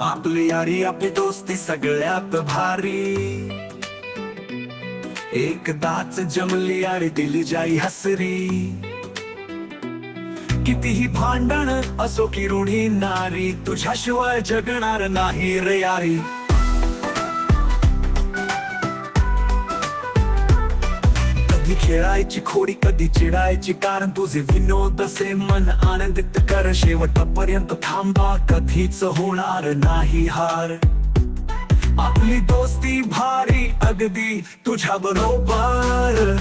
आपली यारी आपली दोस्ती सगळ्यात भारी. एकदाच जमली आणि दिली जाई हसरी. कितीही भांडण असो की रुढी नारी तुझ्याशिवाय जगणार नाही रे यारी. कधी खेळायची खोडी कधी चिडायची. कारण तुझे विनोद असे मन आनंदित कर. शेवटपर्यंत थांबा कधीच होणार नाही हार. आपली दोस्ती भारी अगदी तुझ्या बरोबर.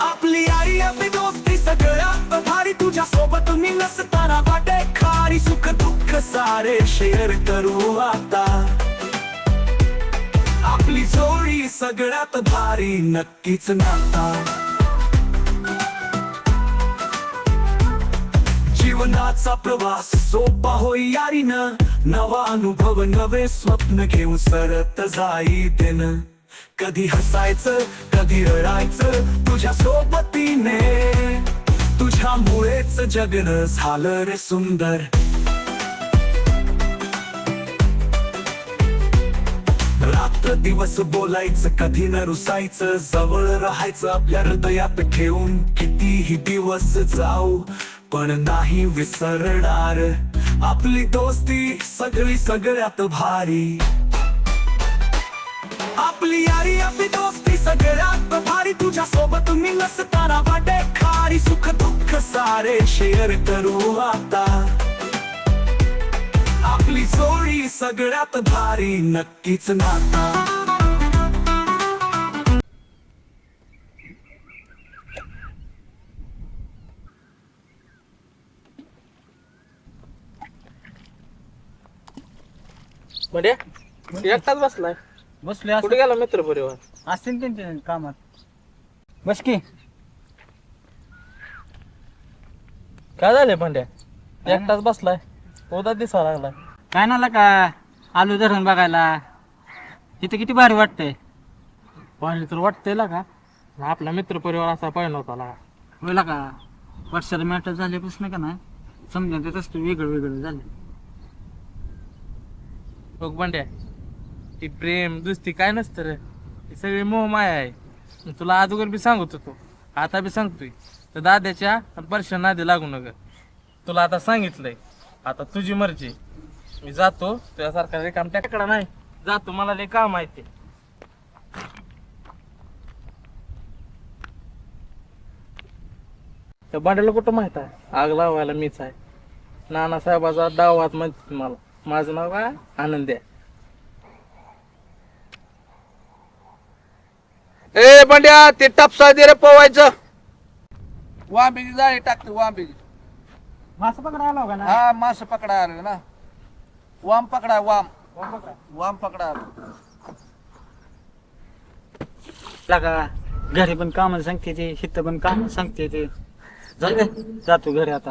आपली आई आपली दोस्ती सगळ्यात भारी. तुझ्या सोबत मी नसताना वाटे खारी. सुख दुःख सारे शेअर करू आता. आपली सगळ्यात भारी नक्कीच नाता. जीवनाचा प्रवास सोपा होई यारीन. नवा अनुभव नवे स्वप्न घेऊन सरत जाई दिन कधी हसायचं कधी रडायचं तुझ्या सोबतीने. तुझ्यामुळेच जगन झालं रे सुंदर. रात्र दिवस बोलायचं कधी न रुसायचं. जवळ राहायचं आपल्या हृदयात ठेवून कितीही दिवस जाऊ. पण नाही विसरणार. आपली दोस्ती सगळी सगळ्यात भारी. आपली यारी आपली दोस्ती सगळ्यात भारी. तुझ्या सोबत मी नसताना वाटे खारी सुख दुःख सारे शेअर करू आता. आपली जोडी सगळ्यात भारी नक्कीच नाता. म्हणजे एकटाच बसलाय? बसले कुठे गेला मित्र परिवार? असतील त्यांच्या कामात. बस की. काय झाले पांड्या एकटाच बसलाय. उदा दिसा लागलाय. काय नाला का? आलू धरण बघायला. इथे किती भारी वाटतंय. पाणी तर वाटतंय ना का? आपला मित्र परिवार असा पाहिजे होता लागा होईल का? वर्षाला मॅटर झाल्यापासून का ना समजा ते तसं वेगळं वेगळं झालं. बघ बंड्या ती प्रेम दुस्ती काय नसतं रे. ती सगळी मोह माया आहे. मी तुला अगोदर बी सांगत होतो. आता बी सांगतोय. तर दाद्याच्या आणि परशा नादी लागू नका. तुला आता सांगितलंय. आता तुझी मर्जी. मी जातो तुझ्यासारखा रिकाम त्याकडे नाही. जातो मला लय काम आहे ते. त्या बांड्याला कुठं माहीत आहे? आग लावायला मीच आहे. नानासाहेबाचा डाव हात म्हणते मला. माझं नाव काय? आनंद आहे. ए बंड्या ते टपसा दे रे पोवायचं. वांबीची जाळी टाकते वांबीची. मासं पकडा आला का ना हा मास पकडा आलं ना. वाम पकडा वाम. वाम पकडा. का घरी पण काम सांगते ते हित पण काम सांगते ते. जाऊ दे जातो घरी आता.